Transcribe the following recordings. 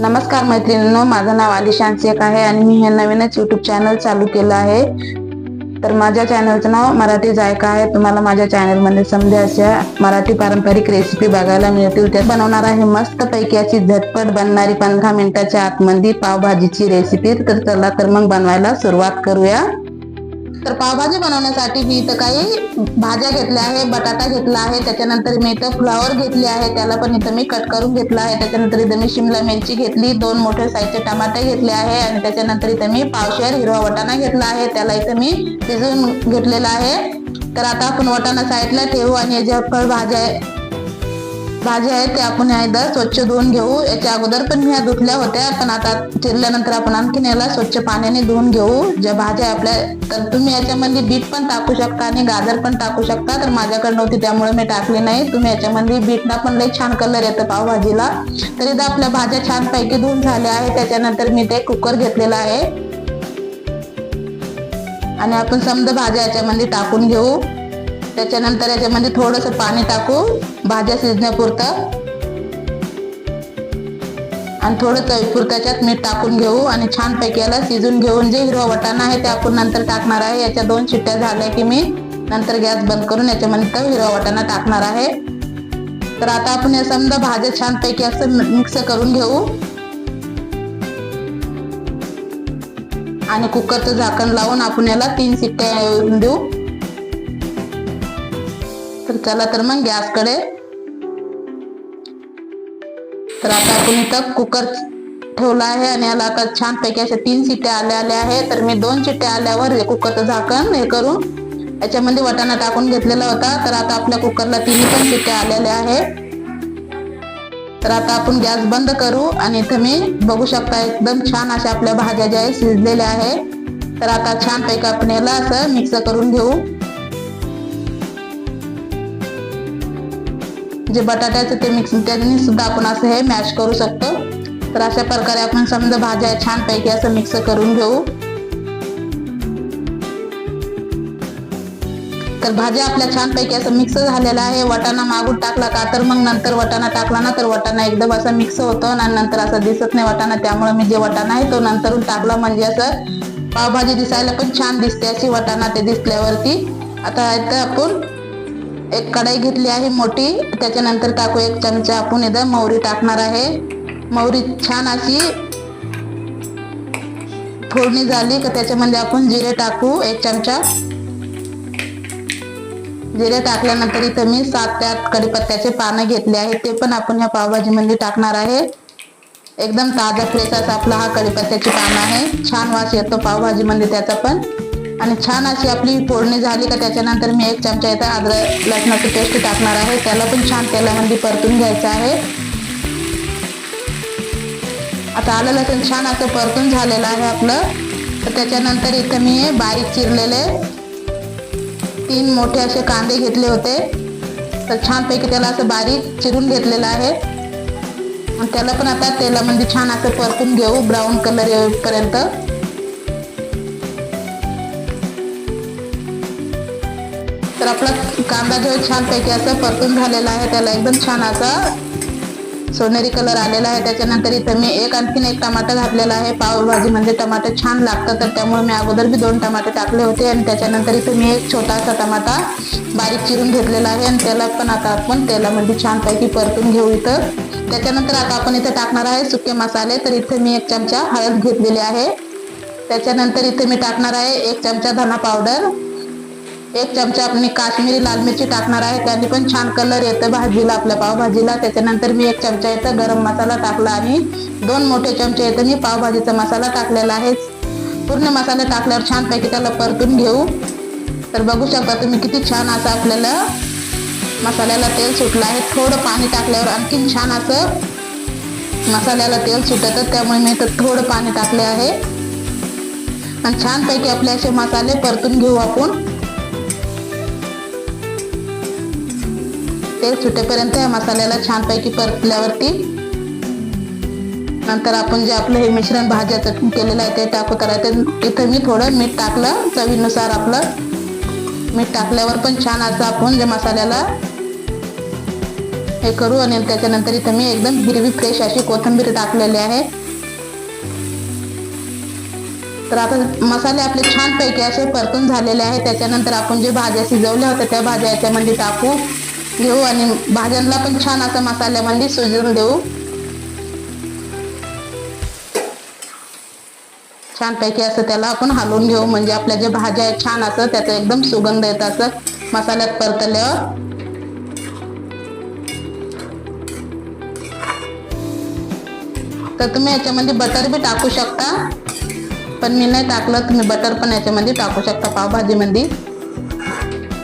नमस्कार मैत्रिणींनो माझं नाव आलिशान शेख आहे आणि मी हे नवीनच युट्यूब चॅनल चालू केलं आहे. तर माझ्या चॅनलचं नाव मराठी जायका आहे. तुम्हाला माझ्या चॅनलमध्ये समजे अशा मराठी पारंपरिक रेसिपी बघायला मिळतील. ते बनवणार आहे मस्त पैकी अशी झटपट बनणारी पंधरा मिनिटाच्या आतमध्ये पावभाजीची रेसिपी तर चला तर मग बनवायला सुरुवात करूया. तर पावभाजी बनवण्यासाठी मी इथं काही भाज्या घेतल्या आहे बटाटा घेतला आहे त्याच्यानंतर मी इथं फ्लॉवर घेतली आहे त्याला पण इथं मी कट करून घेतला आहे. त्याच्यानंतर इथं मी शिमला मिरची घेतली दोन मोठे साईजचे टमाटे घेतले आहे आणि त्याच्यानंतर इथं मी पावशेर हिरवा वटाणा घेतला आहे त्याला इथं मी शिजून घेतलेला आहे. तर आता आपण वटाणा साईडला ठेवू आणि या ज्या फळभाज्या भाज्या आहेत त्या आपण एकदा स्वच्छ धुवून घेऊ. याच्या अगोदर पण ह्या धुतल्या होत्या पण आता चिरल्यानंतर आपण आणखीन याला स्वच्छ पाण्याने धुवून घेऊ. ज्या भाज्या आपल्या तर तुम्ही याच्यामध्ये बीट पण टाकू शकता आणि गाजर पण टाकू शकता. तर माझ्याकडे नव्हती त्यामुळे मी टाकली नाही. तुम्ही याच्यामध्ये बीटला पण लई छान कलर येतं पावभाजीला. तर इथं आपल्या भाज्या छान पैकी धुवून झाल्या आहे त्याच्यानंतर मी ते कुकर घेतलेला आहे. आणि आपण समजा भाज्या याच्यामध्ये टाकून घेऊ. त्याच्यानंतर याच्यामध्ये थोडस पाणी टाकू भाज्या शिजण्यापुरतं. आणि थोडं चवीपुरतं त्याच्यात मीठ टाकून घेऊ आणि छान पैकी याला शिजून घेऊन जे हिरवा वटाणा आहे ते आपण नंतर टाकणार आहे. याच्या दोन शिट्ट्या झाल्या की मी नंतर गॅस बंद करून याच्यामध्ये तो हिरवा वटाणा टाकणार आहे. तर आता आपण या समजा भाज्या छान पैकी असं मिक्स करून घेऊ. आणि कुकरचं झाकण लावून आपण याला तीन शिट्ट्या येऊन देऊ. तर चला तर मग गॅसकडे. तर आता आपण इथं कुकर ठेवला आहे आणि याला आता छान पैकी अशा तीन शिट्ट्या आल्या आल्या आहे तर मी दोन शिट्ट्या आल्यावर हे कुकरचं झाकण हे करून याच्यामध्ये वटाणा टाकून घेतलेला होता. तर आता आपल्या कुकरला तिन्ही पण शिट्ट्या आलेल्या आहे तर आता आपण गॅस बंद करू आणि इथं मी बघू शकता एकदम छान अशा आपल्या भाज्या ज्या आहे शिजलेल्या आहे तर आता छान पैकी आपण याला असं मिक्स करून घेऊ. जे बटाट्याचं ते मिक्स त्यांनी सुद्धा आपण असं हे मॅश करू शकतो. तर अशा प्रकारे आपण समजा भाज्या छान पैकी असं मिक्स करून घेऊ. तर भाज्या आपल्या छान पैकी असं मिक्स झालेला आहे. वटाणा मागून टाकला का तर मग नंतर वटाणा टाकला ना तर वटाणा एकदम असा मिक्स होतो आणि नंतर असं दिसत नाही वटाणा. त्यामुळे मी जे वटाणा आहे तो नंतरून टाकला. म्हणजे असं पावभाजी दिसायला पण छान दिसते अशी वटाणा ते दिसल्यावरती. आता आपण एक कढाई घेतली आहे मोठी. त्याच्यानंतर टाकू एक चमचा आपण इथं मोहरी टाकणार आहे. मोहरी छान अशी फोडणी झाली का त्याच्यामध्ये आपण जिरे टाकू. एक चमचा. जिरे टाकल्यानंतर इथं मी सात ते आठ कडीपत्त्याचे पानं घेतले आहे ते पण आपण ह्या पावभाजीमध्ये टाकणार आहे. एकदम ताजा फ्रेश असा आपला हा कडीपत्त्याची पानं आहे. छान वास येतो पावभाजीमध्ये त्याचा पण. आणि छान अशी आपली फोडणी झाली का त्याच्यानंतर मी एक चमचा इथं अद्रक लसणाची पेस्ट टाकणार आहे. त्याला पण छान तेलामध्ये परतून घ्यायचं आहे. आता आलं लसूण छान असं परतून झालेलं आहे आपलं. तर त्याच्यानंतर इथं मी बारीक चिरलेले तीन मोठे असे कांदे घेतले होते. तर छानपैकी त्याला असं बारीक चिरून घेतलेलं आहे. आणि त्याला पण आता तेलामध्ये छान असं परतून घेऊ ब्राऊन कलर येईपर्यंत. तर आपला कांदा जो छानपैकी असं परतून झालेला आहे. त्याला एकदम छान असा सोनेरी कलर आलेला आहे. त्याच्यानंतर इथं मी एक आणखीन एक टमाटर घातलेला आहे. पावभाजी म्हणजे टमाटर छान लागतं तर त्यामुळे मी अगोदर बी दोन टमाटे टाकले होते. आणि त्याच्यानंतर इथं मी एक छोटासा टमाटा बारीक चिरून घेतलेला आहे. आणि त्याला पण आता आपण तेलामध्ये छानपैकी परतून घेऊ इथं. त्याच्यानंतर आता आपण इथं टाकणार आहे सुके मसाले. तर इथं मी एक चमचा हळद घेतलेली आहे. त्याच्यानंतर इथे मी टाकणार आहे एक चमचा धना पावडर. एक चमचा आपण काश्मीरी लाल मिरची टाकणार आहे. त्याने पण छान कलर येतं भाजीला आपल्या पावभाजीला. त्याच्यानंतर मी एक चमचा येतं गरम मसाला टाकला आणि दोन मोठे चमचे येतं मी पावभाजीचा मसाला टाकलेला आहे. पूर्ण मसाला टाकल्यावर छानपैकी त्याला परतून घेऊ. तर बघू शकता तुम्ही किती छान असं आपल्याला मसाल्याला तेल सुटलं आहे. थोडं पाणी टाकल्यावर आणखीन छान असं मसाल्याला तेल सुटतं. त्यामुळे मी तर थोडं पाणी टाकले आहे. आणि छानपैकी आपले असे मसाले परतून घेऊ आपण. तेल सुटेपर्यंत या मसाल्याला छानपैकी परतल्यावरती नंतर आपण जे आपलं हे मिश्रण भाज्याचं केलेलं आहे ते टाकू करायचं इथं मी थोडं मीठ टाकलं चवीनुसार आपलं मीठ टाकल्यावर पण छान असं आपण जे मसाल्याला हे करू आणि त्याच्यानंतर इथं मी एकदम हिरवी फ्रेश अशी कोथिंबीर टाकलेली आहे. तर आता मसाले आपले छानपैकी असे परतून झालेले आहे. त्याच्यानंतर आपण जे भाज्या शिजवल्या होत्या त्या भाज्या याच्यामध्ये टाकू. घेऊ आणि भाज्यांना पण छान असं मसाल्यामध्ये सुजून देऊ. छानपैकी असं त्याला आपण हलवून घेऊ. म्हणजे आपल्या ज्या भाज्या आहेत छान असं त्याचा एकदम सुगंध येत असं मसाल्यात परतल्यावर. तर तुम्ही याच्यामध्ये बटर बी टाकू शकता. पण मी नाही टाकलं तुम्ही बटर पण याच्यामध्ये टाकू शकता पावभाजीमध्ये.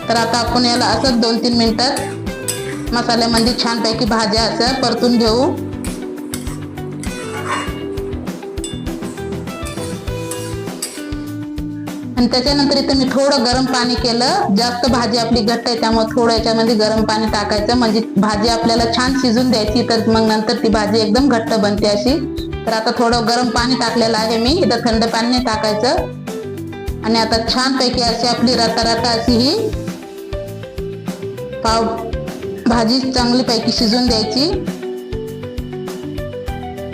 तर आता आपण याला असंच दोन तीन मिनटात मसाल्यामध्ये छानपैकी भाज्या असं परतून घेऊ. आणि त्याच्यानंतर इथं मी थोडं गरम पाणी केलं. जास्त भाजी आपली घट्ट आहे त्यामुळे थोडं याच्यामध्ये गरम पाणी टाकायचं. म्हणजे भाजी आपल्याला छान शिजून द्यायची तर मग नंतर ती भाजी एकदम घट्ट बनते अशी. तर आता थोडं गरम पाणी टाकलेलं आहे मी. इथं थंड पाणी नाही टाकायचं. आणि आता छानपैकी अशी आपली रता रता अशी ही पाव भाजी चांगली पैकी शिजून द्यायची.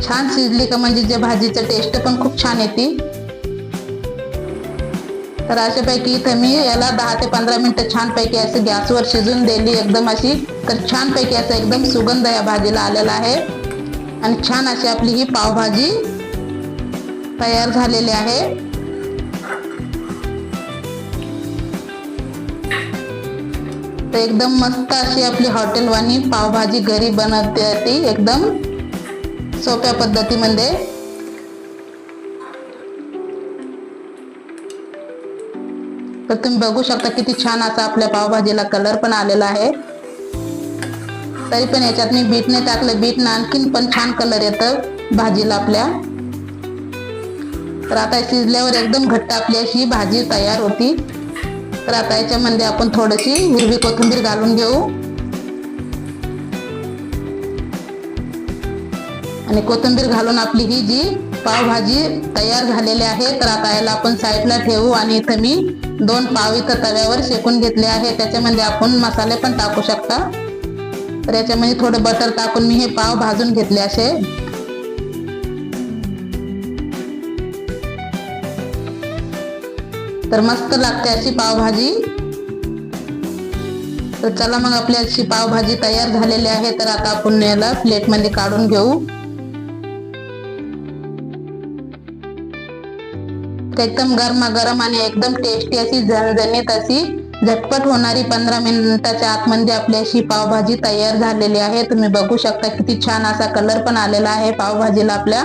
छान शिजली का म्हणजे जे भाजीचं टेस्ट पण खूप छान येते. तर अशापैकी इथं मी याला दहा ते पंधरा मिनिटं छानपैकी असं गॅसवर शिजून दिली एकदम अशी. तर छानपैकी असं एकदम सुगंध या भाजीला आलेला आहे. आणि छान अशी आपली ही पावभाजी तयार झालेली आहे. तर एकदम मस्त अशी आपली हॉटेलवाणी पावभाजी घरी बनवते ती एकदम सोप्या पद्धतीमध्ये. तर तुम्ही बघू शकता किती छान असा आपल्या पावभाजीला कलर पण आलेला आहे. तरी पण याच्यात मी बीट नाही टाकलं बीट ना आणखीन पण छान कलर येतं भाजीला आपल्या. तर आता शिजल्यावर एकदम घट्ट आपली अशी भाजी तयार होती. तर आता याच्यामध्ये आपण थोडीशी हिरवी कोथिंबीर घालून घेऊ. आणि कोथिंबीर घालून आपली ही जी पावभाजी तयार झालेली आहे तर आता याला आपण साईडला ठेवू आणि इथं मी दोन पाव इथं तव्यावर शेकून घेतले आहे. त्याच्यामध्ये आपण मसाले पण टाकू शकता. तर याच्यामध्ये थोडं बटर टाकून मी हे पाव भाजून घेतले असे. तर मस्त लागते अशी पावभाजी. तर चला मग आपली अशी पावभाजी तयार झालेली आहे तर आता आपण याला प्लेटमध्ये काढून घेऊ. एकदम गरमागरम आणि एकदम टेस्टी अशी झणझणीत अशी झटपट होणारी पंधरा मिनिटाच्या आतमध्ये आपली अशी पावभाजी तयार झालेली आहे. तुम्ही बघू शकता किती छान असा कलर पण आलेला आहे पावभाजीला आपल्या.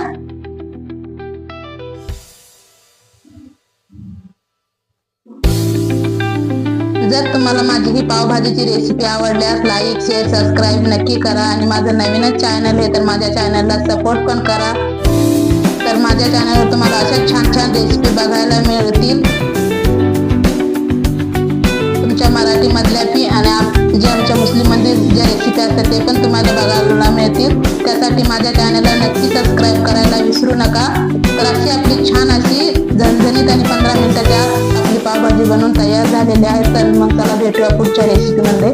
जर तुम्हाला माझी ही पावभाजीची रेसिपी आवडल्यास लाईक शेअर सबस्क्राईब नक्की करा. आणि माझं नवीनच चॅनल आहे तर माझ्या चॅनलला सपोर्ट पण करा. तर माझ्या चॅनलवर तुम्हाला अशा छान छान रेसिपी बघायला मिळतील. तुमच्या मराठीमधल्या पी आणि जे आमच्या मुस्लिममध्ये ज्या रेसिपी असतात ते पण तुम्हाला बघायला मिळतील. त्यासाठी माझ्या चॅनलला नक्की सबस्क्राईब करायला विसरू नका. तर अशी आपली छान अशी झणझणीत आणि पंधरा मिनिटाच्या भाजी बनवून तयार झालेली आहे. तर मग त्याला भेटूया पुढच्या रेसिपीमध्ये